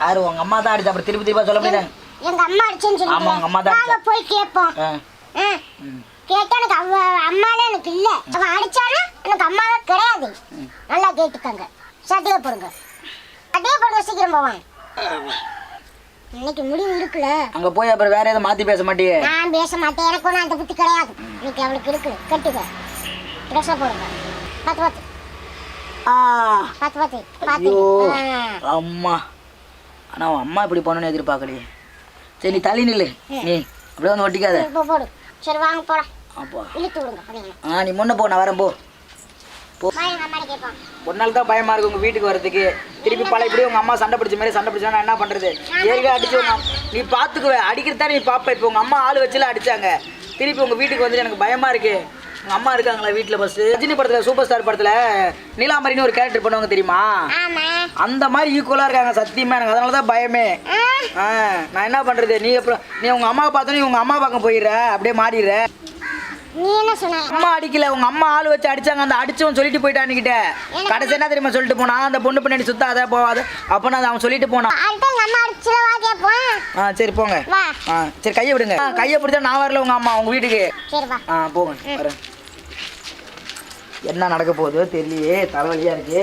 யாரு உங்க அம்மா தான் அடிச்சு? அப்புறம் திருப்பி திருப்பி சொல்ல முடியாது எங்க அம்மா அடிச்சேன்னு ஆமா, உங்க அம்மா தான் நாங்க போய் கேட்போம். கேட்டா எனக்கு அவ அம்மாலே எனக்கு இல்ல. அவன் அடிச்சானா எனக்கு அம்மாவே கிடையாது. நல்லா கேட்டுக்கங்க. சட்டையை போடுங்க. சட்டையை போடுங்க சீக்கிரம் போவான் இன்னைக்கு முடிவு இருக்குல்ல. அங்க போய் அப்புறம் வேற எதுவும் மாத்தி பேச மாட்டியே? நான் பேச மாட்டேன். எனக்கு ஒன்றும் அந்த புத்தி கிடையாது. இன்னைக்கு அவளுக்கு இருக்கு. கட்டுக்க. ட்ரெஸ்ஸை போடுங்க. பார்த்து பார்த்து ஆ, பார்த்து பார்த்து பார்த்து ஐயோ ஆ. அம்மா. ஆனா அவன் அம்மா இப்படி பண்ணணும்னு எதிர்பார்க்கலையே. சரி நீ தள்ளி நில்லு. நீ அப்படியே வந்து ஒட்டிக்காத. சரி வாங்க அப்பா. ஆ நீ முன்ன போ நான் வரேன் போ. நாள் தான் பயமா இருக்கு உங்க வீட்டுக்கு வரதுக்கு திருப்பி பல இப்படி உங்க அம்மா சண்டை பிடிச்ச மாதிரி சண்டை பிடிச்சா என்ன பண்றது? ஏற்கனவே அடிச்சு உங்க நீ பாத்துக்குவ. அடிக்கிறதா நீ பாப்ப. இப்போ உங்க அம்மா ஆள் வச்சுல அடிச்சாங்க. திருப்பி உங்க வீட்டுக்கு வந்து எனக்கு பயமா இருக்கு. உங்க அம்மா இருக்காங்களா வீட்டுல ஃபர்ஸ்ட் ரஜினி படத்துல சூப்பர் ஸ்டார் படத்துல நீலாம்பரின்னு ஒரு கேரக்டர் பண்ணுவாங்க தெரியுமா? அந்த மாதிரி ஈக்குவலா இருக்காங்க சத்தியமா எனக்கு. அதனால தான் பயமே. நான் என்ன பண்றது? நீ அப்புறம் நீ உங்க அம்மாவை பார்த்தோன்னே உங்க அம்மா பக்கம் போயிடுற. அப்படியே மாறிடுற. அம்மா அடிக்கல. உங்க அம்மா ஆள் வச்சு அடிச்சாங்க. அந்த அடிச்சவன் சொல்லிட்டு போயிட்டான்னுகிட்ட கடைசி என்ன தெரியுமா சொல்லிட்டு போனா? அந்த பொண்ணு பின்னாடி சுத்தாத போகாத அப்ப நான் அவன் சொல்லிட்டு போனான் ஆ சரி போங்க. ஆ சரி கையை விடுங்க. கையை பிடிச்சா நான் வரல உங்க அம்மா உங்க வீட்டுக்கு. ஆ போங்க. வரேன். என்ன நடக்க போகுதோ தெரியலையே தலைவலியாக இருக்கு.